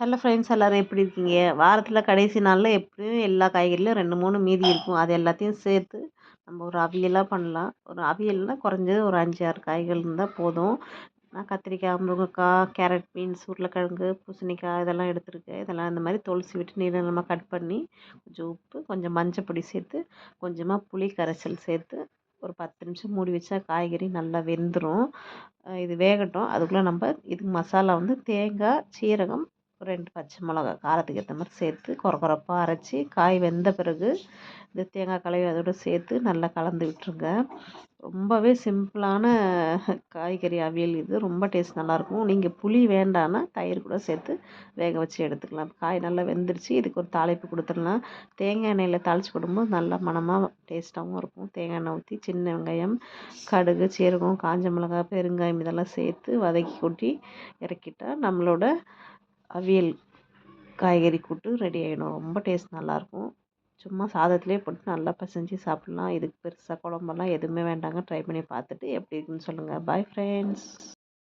Hello friends எல்லோரும் எப்படி இருக்கீங்க? வாரத்தில் கடைசி நாளில் எப்படியும் எல்லா காய்கறிலையும் ரெண்டு மூணு மீதி இருக்கும். அது எல்லாத்தையும் சேர்த்து நம்ம ஒரு அவியலாக பண்ணலாம். ஒரு அவியல்னால் குறைஞ்சது ஒரு அஞ்சு ஆறு காய்கள் இருந்தால் போதும். நான் கத்திரிக்காய் முருங்கைக்காய் கேரட் பீன்ஸ் உருளைக்கிழங்கு பூசணிக்காய் இதெல்லாம் எடுத்துருக்கேன். இதெல்லாம் இந்த மாதிரி தொளசி விட்டு நீள நீளமாக கட் பண்ணி கொஞ்சம் உப்பு கொஞ்சம் மஞ்சப்பொடி சேர்த்து கொஞ்சமாக புளி கரைசல் சேர்த்து ஒரு பத்து நிமிஷம் மூடி வச்சா காய்கறி நல்லா வெந்துடும் இது வேகட்டும். அதுக்குள்ளே நம்ம இதுக்கு மசாலா வந்து தேங்காய் சீரகம் ஒரு ரெண்டு பச்சை மிளகா காரத்துக்கு ஏற்ற மாதிரி சேர்த்து கொர கொரப்பாக அரைச்சி காய் வெந்த பிறகு இந்த தேங்காய் கலவை அதோடு சேர்த்து நல்லா கலந்து விட்டுருங்க. ரொம்பவே சிம்பிளான காய்கறி அவியல் இது. ரொம்ப டேஸ்ட் நல்லாயிருக்கும் நீங்கள் புளி வேண்டான்னா தயிர் கூட சேர்த்து வேக வச்சு எடுத்துக்கலாம். காய் நல்லா வெந்துருச்சு. இதுக்கு ஒரு தாளிப்பு கொடுத்துடலாம். தேங்காய் எண்ணெயில் தாளித்து கொடுக்கும்போது நல்லா மணமாக டேஸ்ட்டாகவும் இருக்கும். தேங்காய் எண்ணெய் ஊற்றி சின்ன வெங்காயம் கடுகு சீரகம் காஞ்ச மிளகா பெருங்காயம் இதெல்லாம் சேர்த்து வதக்கி கொட்டி இறக்கிட்டால் நம்மளோட அவியல் காய்கறி கூட்டு ரெடி ஆகிடும் ரொம்ப டேஸ்ட் நல்லாயிருக்கும். சும்மா சாதத்துலேயே போட்டு நல்லா பிசைஞ்சு சாப்பிட்லாம். இதுக்கு பெருசாக குழம்பெல்லாம் எதுவுமே வேண்டாங்க. ட்ரை பண்ணி பார்த்துட்டு எப்படி இருக்குன்னு சொல்லுங்கள் பாய் ஃப்ரெண்ட்ஸ்